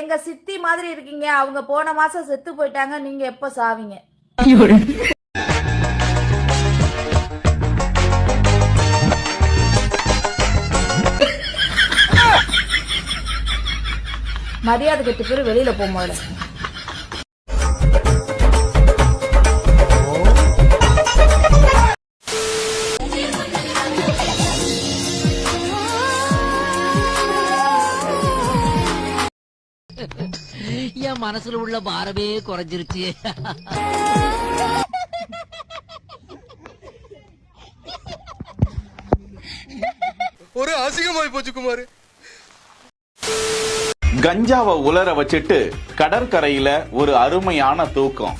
எங்க சித்தி மாதிரி இருக்கீங்க. அவங்க போன மாசம் செத்து போயிட்டாங்க. நீங்க எப்ப சாவீங்க? மரியாதை கெட்டு பேர் வெளியில போகும்போது மனசுல உள்ள பாரமே குறைஞ்சிருச்சு. ஒரு அசிங்கமாய் போச்சு குமார். கஞ்சாவை உலர வச்சுட்டு கடற்கரையில ஒரு அருமையான தூக்கம்.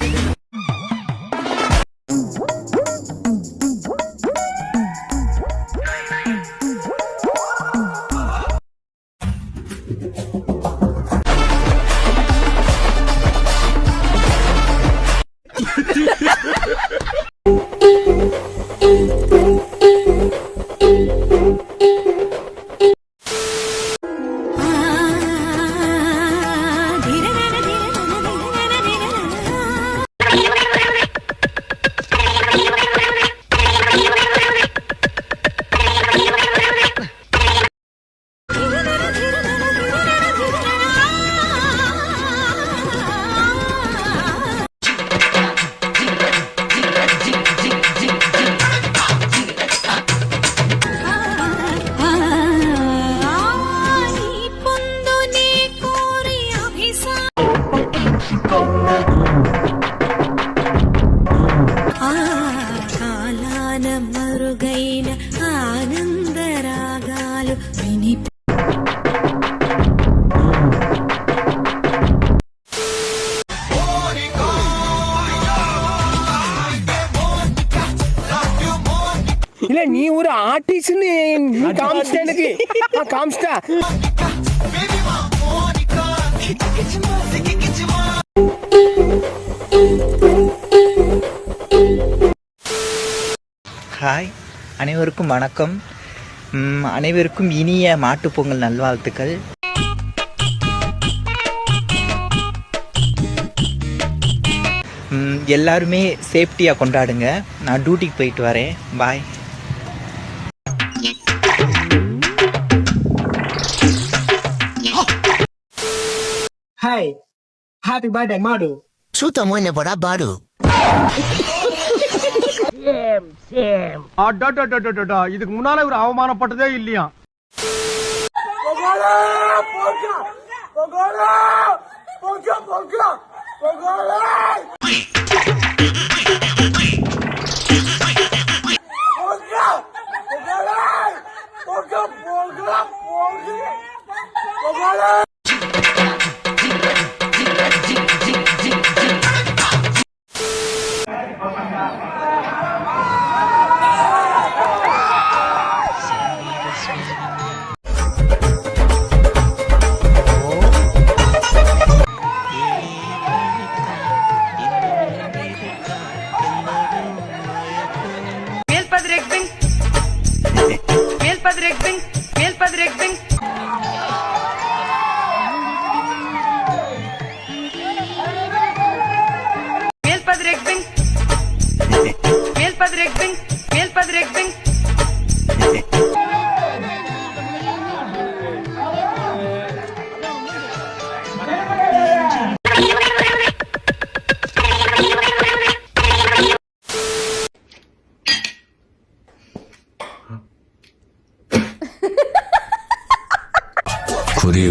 இல்ல நீ ஒரு ஆர்டிஸ்ட்னு நீ காமிச்சிட்ட எனக்கு. ஆ, காமிச்சிட்டா? ஹாய் அனைவருக்கும் வணக்கம். அனைவருக்கும் இனிய மாட்டுப்பொங்கல் நல்வாழ்த்துக்கள். எல்லாருமே சேஃப்டியாக கொண்டாடுங்க. நான் டியூட்டிக்கு போயிட்டு வரேன். பாய் ஹாய் ஹாப்பி பர்த்டே மாடு சுத்த மொய்ன போடா பாடு இதுக்கு முன்னால ஒரு அவமானப்பட்டதே இல்லையா? குறி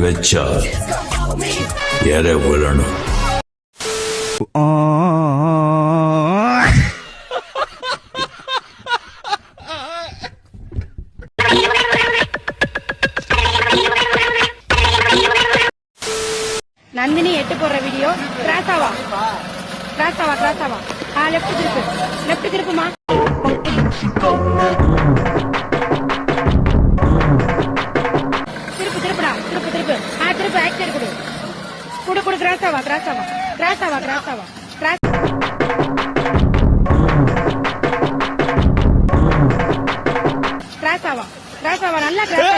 வச்சா எற விழணும் கொடு கிராஸாவா கிராஸாவா கிராஸாவா கிராஸாவா கிராஸ் நல்லா கிராஸா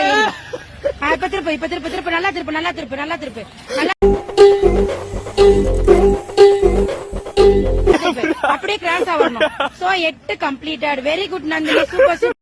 இப்ப திருப்பு இப்ப திருப்பு திருப்பு. நல்லா திருப்பு நல்லா திருப்பு நல்லா திருப்பு. நல்லா திருப்பு. அப்படியே கிராஸ் ஆகணும் சோ எட்டு completed very good Nandini. Super super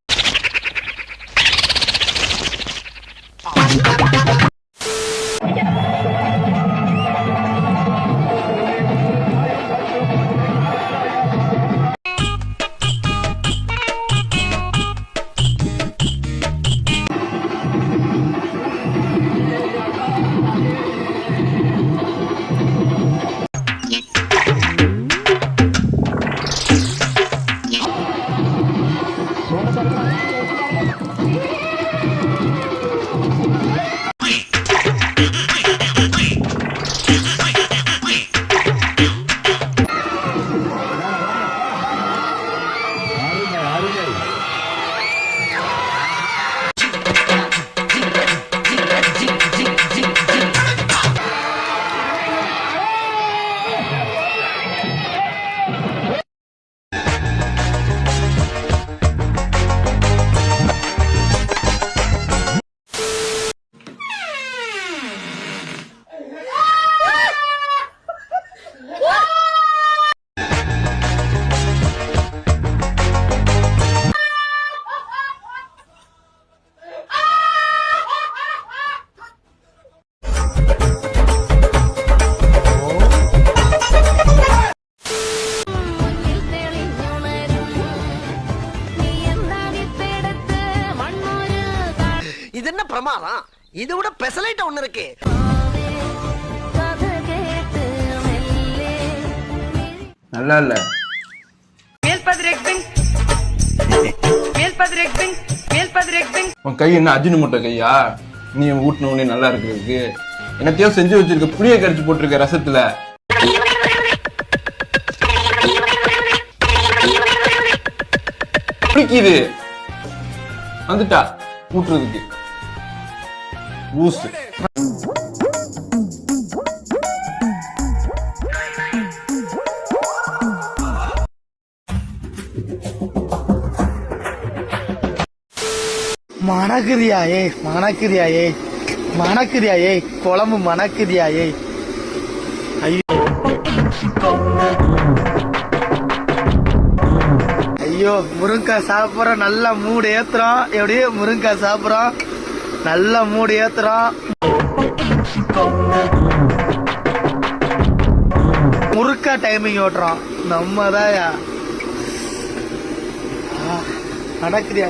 இதை விட பெசலைட் ஒண்ணு இருக்கு. நல்லா இல்ல உன் கை என்ன அஜினு முட்டை கையா? நீ ஊட்டின உடனே நல்லா இருக்கிறதுக்கு. என்னத்தையோ செஞ்சு வச்சிருக்க புளிய கரைச்சு போட்டிருக்க ரசத்துல. பிடிக்குது வந்துட்டா ஊட்டுறதுக்கு. ஊசு மணக்குதியா ஏய் மணக்குதியா ஏய் ஏய் குழம்பு மணக்குதியா ஏய் ஐயோ ஐயோ முருங்கா சாப்பிட்றோம் நல்லா மூடு ஏத்துறோம் எப்படியே முருங்காய் சாப்பிட்றோம் நல்ல மூடி ஏத்துறான். முறுக்கா டைமிங் ஓட்டுறான். நம்ம தான் நடக்குதியா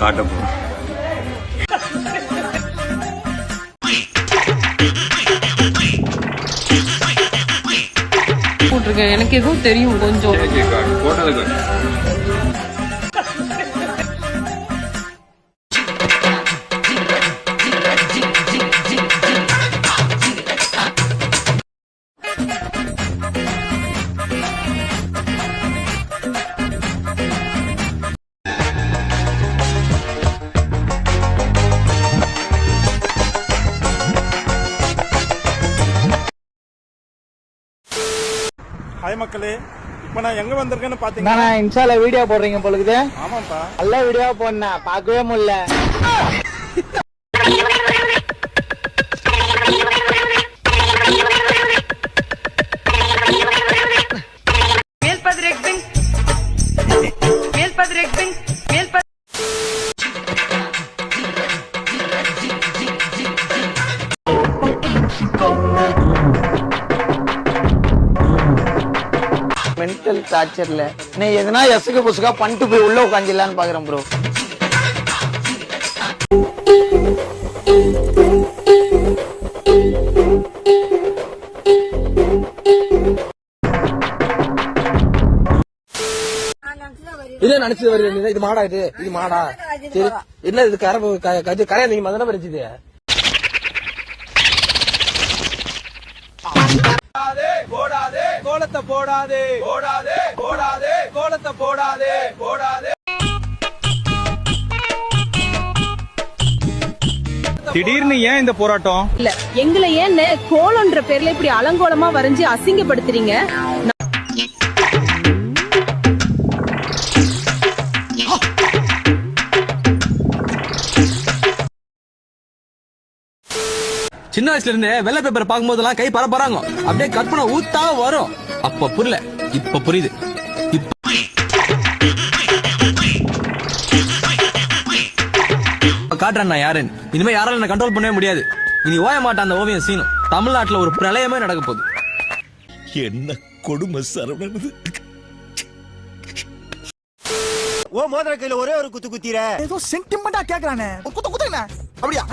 காட்ட போட்டிருக்கேன். எனக்கு எதுவும் தெரியும் கொஞ்சம். போட்டதுக்கு ஹாய் மக்களே இப்ப நான் எங்க வந்திருக்கேன்னு பாத்தீங்கன்னா இன்ஸ்டால வீடியோ போடுறீங்க பொழுது. ஆமாப்பா. நல்ல வீடியோ போடணும் பார்க்கவே முடியல. டார்ச்சர்ல நீ எதுனா எசுக்கு புசுக்கா பண்ணிட்டு போய் உள்ள உட்காந்துலான்னு பாக்குறேன் ப்ரோ இது நினைச்சது வருது இது மாடா இது. இது மாடா. சரி. என்ன இது கரை கரை கரையா நீங்க மதன படிச்சது கோலத்தை போடாதே. போடாதே போடாதே. கோலத்தை போடாதே. போடாதே. திடீர்னு ஏன் இந்த போராட்டம்? இல்ல எங்களை ஏன் கோலன்ற பேர்ல இப்படி அலங்கோலமா வரைஞ்சு அசிங்கப்படுத்துறீங்க? சின்ன வயசுல இருந்து வெள்ளை பேப்பர் பார்க்கும் போதெல்லாம் கை பரப்பறாங்க. அப்படியே கற்பனை ஊத்தா வரும். அப்ப புரியல. இப்ப புரியுது. இப்ப காட்டுறேன் நான் யாருன்னு. இனிமே யாராலும் என்ன கண்ட்ரோல் பண்ணவே முடியாது. இனி ஓய மாட்டான் அந்த ஓவியம் சீனும் தமிழ்நாட்டுல ஒரு பிரளயமே நடக்க போகுது. என்ன கொடுமை சரவணன் ஓ மோதிர கையில ஒரே ஒரு குத்து குத்திர. ஏதோ சென்டிமெண்டா கேக்குறானே. குத்து குத்துங்க அப்படியா?